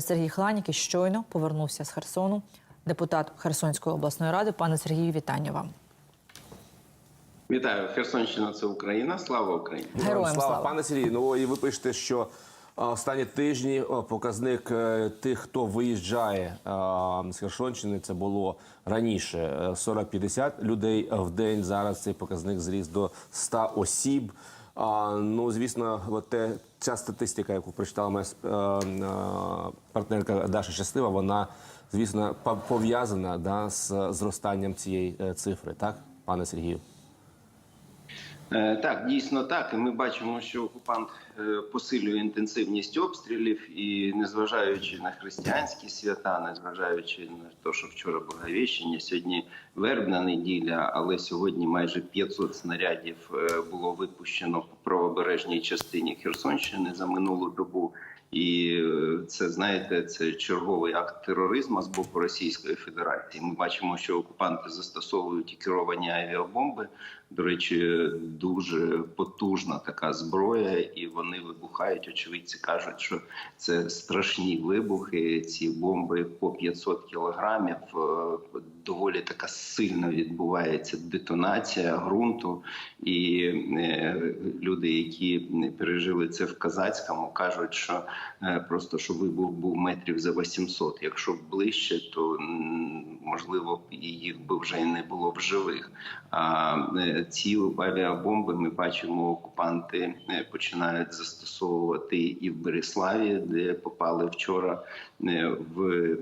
Сергій Хланік щойно повернувся з Херсону. Депутат Херсонської обласної ради. Пане Сергію, вітання вам. Вітаю, Херсонщина це Україна. Слава Україні! Героям слава. пане Сергій. Ну і ви пишете, що останні тижні показник е, тих, хто виїжджає з Херсонщини, це було раніше е, 40-50 людей в день. Зараз цей показник зріс до 100 осіб. А, ну, звісно, те, ця статистика, яку прочитала моя е, е, партнерка Даша Щаслива, вона, звісно, по- пов'язана да, з зростанням цієї е, цифри, так, пане Сергію? Так, дійсно так. І ми бачимо, що окупант посилює інтенсивність обстрілів, і незважаючи на християнські свята, незважаючи на те, що вчора Благовіщення, сьогодні вербна неділя, але сьогодні майже 500 снарядів е, було випущено по правобережній частині Херсонщини за минулу добу. І е, це знаєте, це черговий акт тероризму з боку Російської Федерації. Ми бачимо, що окупанти застосовують керовані авіабомби. До речі, дуже потужна така зброя, і вони вибухають. Очевидці кажуть, що це страшні вибухи. Ці бомби по 500 кілограмів. Доволі така сильно відбувається детонація ґрунту, і е, люди, які пережили це в Казацькому, кажуть, що е, просто що вибух був метрів за 800. Якщо ближче, то можливо їх би вже й не було в живих. А е, ці авіабомби ми бачимо, окупанти починають застосовувати і в Береславі, де попали вчора в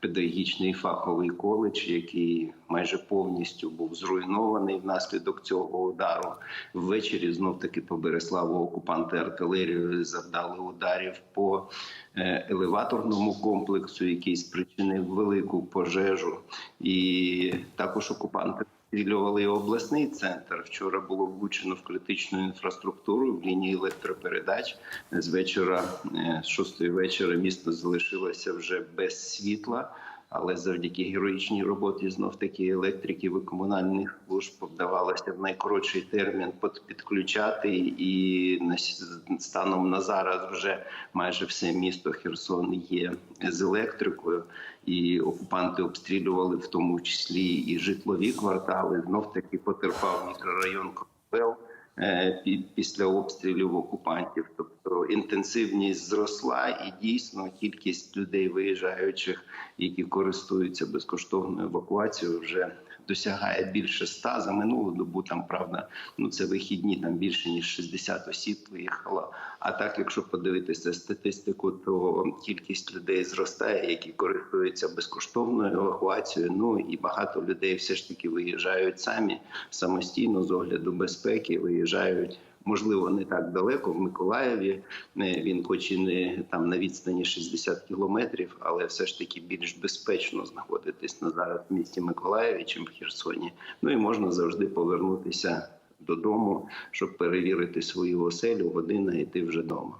педагогічний фаховий коледж, який майже повністю був зруйнований внаслідок цього удару. Ввечері знов таки по Береславу окупанти артилерією завдали ударів по е, елеваторному комплексу, який спричинив велику пожежу, і також окупанти. Обстрілювали і обласний центр. Вчора було влучено в критичну інфраструктуру в лінії електропередач. З вечора, е, з шостої вечора, місто залишилося вже без світла. Але завдяки героїчній роботі знов таки електриків і комунальних служб вдавалося в найкоротший термін під- підключати. І станом на зараз вже майже все місто Херсон є з електрикою, і окупанти обстрілювали в тому числі і житлові квартали. Знов таки потерпав мікрорайон Кропел пі- після обстрілів окупантів. Тобто інтенсивність зросла, і дійсно кількість людей виїжджаючих, які користуються безкоштовною евакуацією, вже досягає більше ста за минулу добу. Там правда, ну це вихідні, там більше ніж 60 осіб виїхало. А так, якщо подивитися статистику, то кількість людей зростає, які користуються безкоштовною евакуацією. Ну і багато людей все ж таки виїжджають самі самостійно з огляду безпеки, виїжджають. Можливо, не так далеко в Миколаєві. Він, хоч і не там на відстані 60 кілометрів, але все ж таки більш безпечно знаходитись на зараз в місті Миколаєві, чим в Херсоні. Ну і можна завжди повернутися додому, щоб перевірити свою оселю, година і ти вже вдома.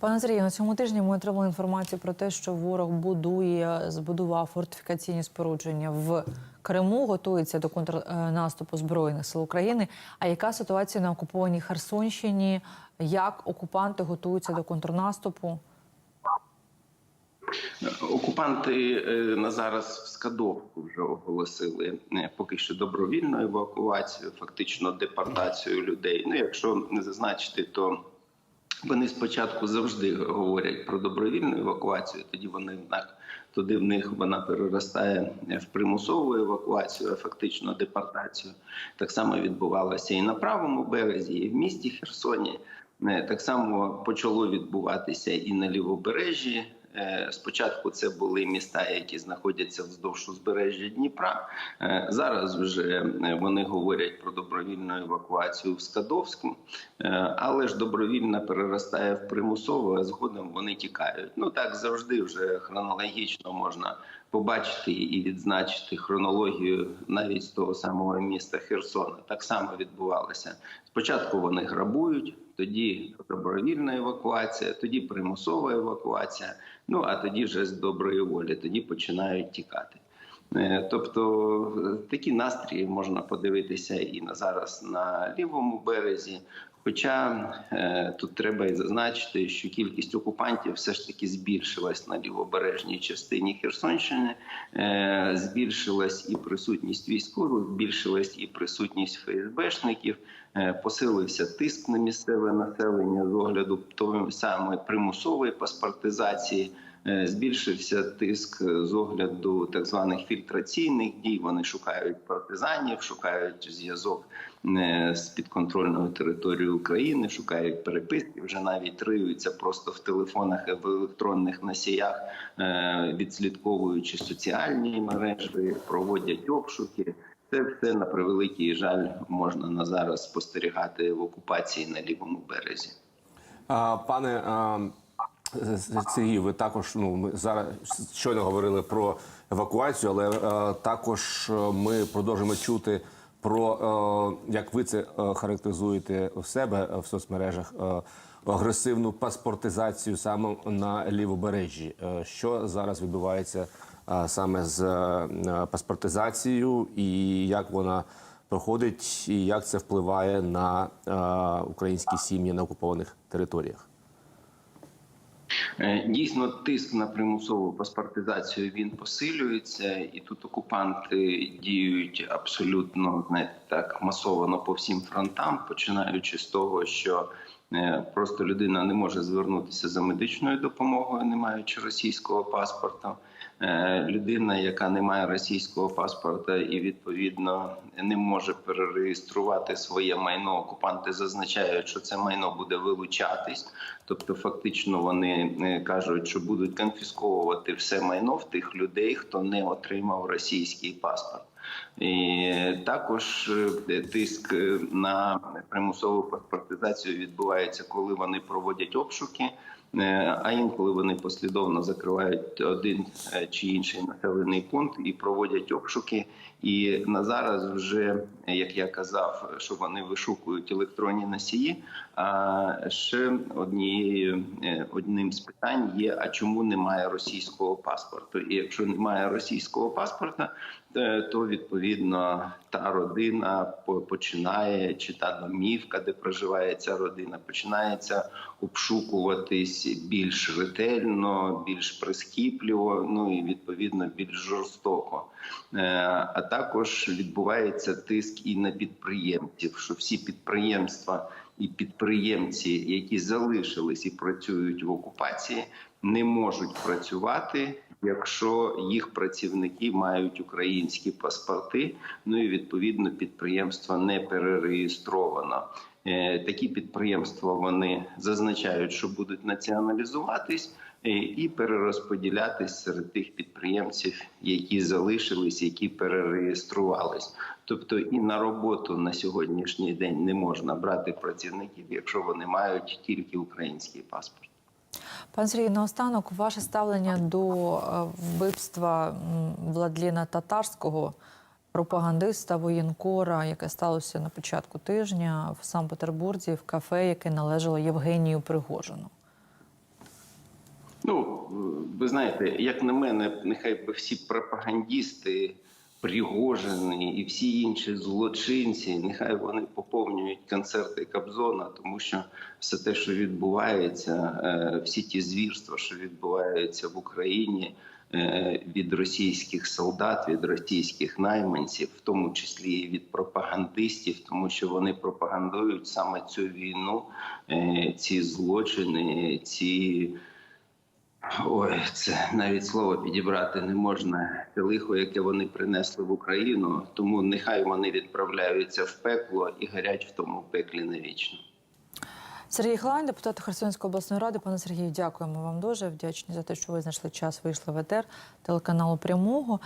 Пане Сергію, на цьому тижні ми отримали інформацію про те, що ворог будує, збудував фортифікаційні спорудження в Криму, готується до контрнаступу збройних сил України. А яка ситуація на окупованій Херсонщині? Як окупанти готуються до контрнаступу? Окупанти е, на зараз в Скадовку вже оголосили е, поки що добровільну евакуацію, фактично депортацію людей. Ну, якщо не зазначити, то вони спочатку завжди говорять про добровільну евакуацію, тоді вони так. Туди в них вона переростає в примусову евакуацію, а фактично депортацію. Так само відбувалося і на правому березі, і в місті Херсоні. Е, Так само почало відбуватися і на лівобережжі. Е, Спочатку це були міста, які знаходяться вздовж узбережжя Дніпра. Е, Зараз вже е, вони говорять про добровільну евакуацію в Скадовську, але ж добровільна переростає в примусову, а згодом вони тікають. Ну так завжди вже хронологічно можна побачити і відзначити хронологію навіть з того самого міста Херсона. Так само відбувалося. Спочатку вони грабують, тоді добровільна евакуація, тоді примусова евакуація. Ну а тоді вже з доброї волі, тоді починають тікати. Е, Тобто е, такі настрої можна подивитися і на зараз на лівому березі. Хоча е, тут треба і зазначити, що кількість окупантів все ж таки збільшилась на лівобережній частині Херсонщини, збільшилась і присутність військових, збільшилась і присутність ФСБшників, посилився тиск на місцеве населення з огляду тої самої примусової паспортизації. Е, Збільшився тиск е, з огляду так званих фільтраційних дій. Вони шукають партизанів, шукають зв'язок е, з підконтрольною територією України, шукають переписки. Вже навіть риються просто в телефонах в електронних носіях, е, відслідковуючи соціальні мережі, проводять обшуки. Це все на превеликий жаль можна на зараз спостерігати в окупації на лівому березі. А, Пане а, Сергій, ви також ну ми зараз щойно говорили про евакуацію, але е, також е, ми продовжуємо чути про е, як ви це е, характеризуєте в себе е, в соцмережах. е, Агресивну паспортизацію саме на лівобережжі. Що зараз відбувається саме з е, паспортизацією, і як вона проходить, і як це впливає на е, українські сім'ї на окупованих територіях? Е, Дійсно, тиск на примусову паспортизацію він посилюється, і тут окупанти діють абсолютно знаєте, так масово по всім фронтам, починаючи з того, що е, просто людина не може звернутися за медичною допомогою, не маючи російського паспорта. Е, Людина, яка не має російського паспорта і відповідно не може перереєструвати своє майно. Окупанти зазначають, що це майно буде вилучатись. Тобто, фактично, вони е, кажуть, що будуть конфісковувати все майно в тих людей, хто не отримав російський паспорт. І також е, тиск на примусову паспортизацію відбувається, коли вони проводять обшуки. Е, А інколи вони послідовно закривають один е, чи інший населений пункт і проводять обшуки. І на зараз вже, як я казав, що вони вишукують електронні носії. А ще однією е, одним з питань є: а чому немає російського паспорту? І якщо немає російського паспорта, то відповідно та родина починає, чи та домівка, де проживає ця родина, починається обшукуватись більш ретельно, більш прискіпливо, ну і відповідно більш жорстоко. Е, А також відбувається тиск і на підприємців, що всі підприємства і підприємці, які залишились і працюють в окупації, не можуть працювати, якщо їх працівники мають українські паспорти. Ну і відповідно підприємство не перереєстровано. Е, Такі підприємства вони зазначають, що будуть націоналізуватись е, і перерозподілятись серед тих підприємців, які залишились, які перереєструвались. Тобто і на роботу на сьогоднішній день не можна брати працівників, якщо вони мають тільки український паспорт. Пан Сергій, наостанок, ваше ставлення до е, вбивства Владліна Татарського, пропагандиста, воєнкора, яке сталося на початку тижня в Санкт-Петербурзі, в кафе, яке належало Євгенію Пригожину. Ну, ви знаєте, як на мене, нехай би всі пропагандісти, Пригожини і всі інші злочинці, нехай вони поповнюють концерти Кобзона, тому що все те, що відбувається, е, всі ті звірства, що відбуваються в Україні від російських солдат, від російських найманців, в тому числі і від пропагандистів, тому що вони пропагандують саме цю війну, е, ці злочини, ці. Ой, це навіть слово підібрати не можна. Це лихо, яке вони принесли в Україну. Тому нехай вони відправляються в пекло і горять в тому пеклі навічно. Сергій Хлайн, депутат Херсонської обласної ради. Пане Сергію, дякуємо вам дуже. Вдячні за те, що ви знайшли час, вийшли в етер телеканалу прямого.